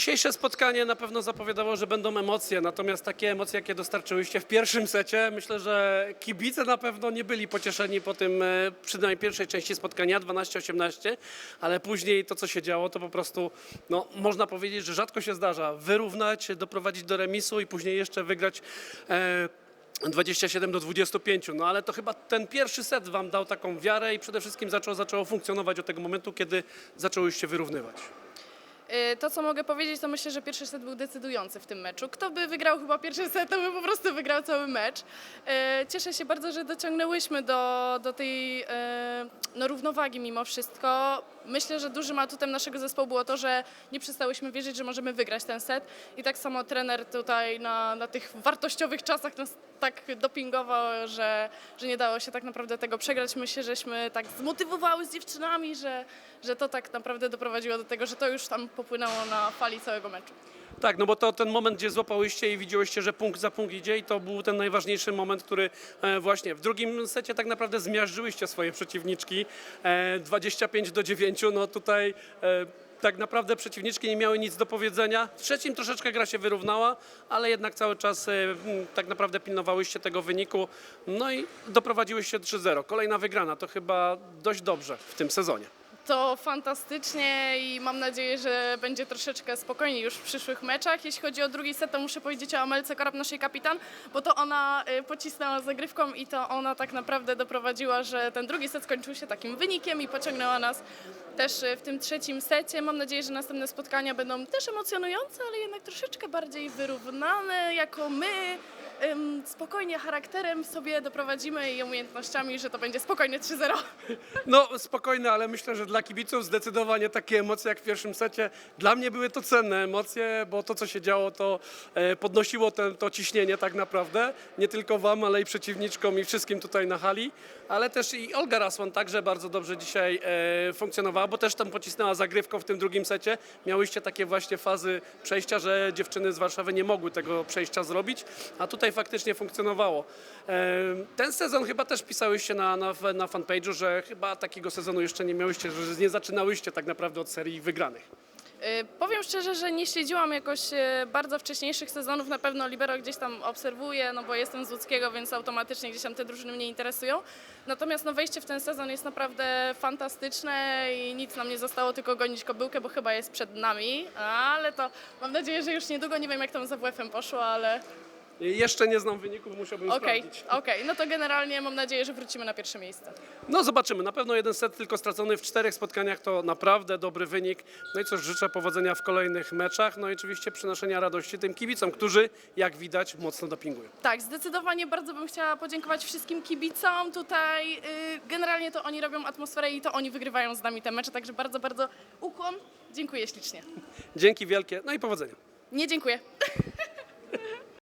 Dzisiejsze spotkanie na pewno zapowiadało, że będą emocje, natomiast takie emocje, jakie dostarczyłyście w pierwszym secie, myślę, że kibice na pewno nie byli pocieszeni po tym, e, przynajmniej pierwszej części spotkania 12-18, ale później to, co się działo, to po prostu, no, można powiedzieć, że rzadko się zdarza wyrównać, doprowadzić do remisu i później jeszcze wygrać. E, 27 do 25, no ale to chyba ten pierwszy set wam dał taką wiarę i przede wszystkim zaczęło, zaczęło funkcjonować od tego momentu, kiedy zaczęłyście wyrównywać. Y, To, co mogę powiedzieć, to myślę, że pierwszy set był decydujący w tym meczu. Kto by wygrał chyba pierwszy set, to by po prostu wygrał cały mecz. Y, Cieszę się bardzo, że dociągnęłyśmy do, do tej y, no, równowagi mimo wszystko. Myślę, że dużym atutem naszego zespołu było to, że nie przestałyśmy wierzyć, że możemy wygrać ten set. I tak samo trener tutaj na, na tych wartościowych czasach nas tak dopingował, że, że nie dało się tak naprawdę tego przegrać. Myślę, żeśmy tak zmotywowały z dziewczynami, że, że to tak naprawdę doprowadziło do tego, że to już tam popłynęło na fali całego meczu. Tak, no bo to ten moment, gdzie złapałyście i widziałyście, że punkt za punkt idzie i to był ten najważniejszy moment, który e, właśnie w drugim secie tak naprawdę zmiażdżyłyście swoje przeciwniczki. E, 25 do 9, no tutaj e, tak naprawdę przeciwniczki nie miały nic do powiedzenia. W trzecim troszeczkę gra się wyrównała, ale jednak cały czas e, tak naprawdę pilnowałyście tego wyniku. No i doprowadziłyście 3-0. Kolejna wygrana, to chyba dość dobrze w tym sezonie. To fantastycznie i mam nadzieję, że będzie troszeczkę spokojniej już w przyszłych meczach. Jeśli chodzi o drugi set, to muszę powiedzieć o Amelce Korab, naszej kapitan, bo to ona y, pocisnęła zagrywką i to ona tak naprawdę doprowadziła, że ten drugi set skończył się takim wynikiem i pociągnęła nas też y, w tym trzecim secie. Mam nadzieję, że następne spotkania będą też emocjonujące, ale jednak troszeczkę bardziej wyrównane, jako my spokojnie charakterem sobie doprowadzimy i umiejętnościami, że to będzie spokojnie 3-0. No spokojne, ale myślę, że dla kibiców zdecydowanie takie emocje jak w pierwszym secie. Dla mnie były to cenne emocje, bo to co się działo to e, podnosiło ten, to ciśnienie tak naprawdę. Nie tylko wam, ale i przeciwniczkom i wszystkim tutaj na hali. Ale też i Olga Raswan także bardzo dobrze dzisiaj e, funkcjonowała, bo też tam pocisnęła zagrywką w tym drugim secie. Miałyście takie właśnie fazy przejścia, że dziewczyny z Warszawy nie mogły tego przejścia zrobić, a tutaj faktycznie funkcjonowało. E, ten sezon chyba też pisałyście na, na, na fanpage'u, że chyba takiego sezonu jeszcze nie miałyście, że nie zaczynałyście tak naprawdę od serii wygranych. Y, Powiem szczerze, że nie śledziłam jakoś y, bardzo wcześniejszych sezonów. Na pewno Libero gdzieś tam obserwuję, no bo jestem z Łódzkiego, więc automatycznie gdzieś tam te drużyny mnie interesują. Natomiast no wejście w ten sezon jest naprawdę fantastyczne i nic nam nie zostało, tylko gonić kobyłkę, bo chyba jest przed nami. Ale to mam nadzieję, że już niedługo. Nie wiem jak tam z AWF-em poszło, ale Jeszcze nie znam wyników, musiałbym okej, sprawdzić. okej. No to generalnie mam nadzieję, że wrócimy na pierwsze miejsce. No zobaczymy, na pewno jeden set tylko stracony w czterech spotkaniach to naprawdę dobry wynik. No i cóż, życzę powodzenia w kolejnych meczach, no i oczywiście przynoszenia radości tym kibicom, którzy jak widać mocno dopingują. Tak, zdecydowanie bardzo bym chciała podziękować wszystkim kibicom tutaj. Y, Generalnie to oni robią atmosferę i to oni wygrywają z nami te mecze, także bardzo, bardzo ukłon. Dziękuję ślicznie. Dzięki wielkie, no i powodzenia. Nie dziękuję.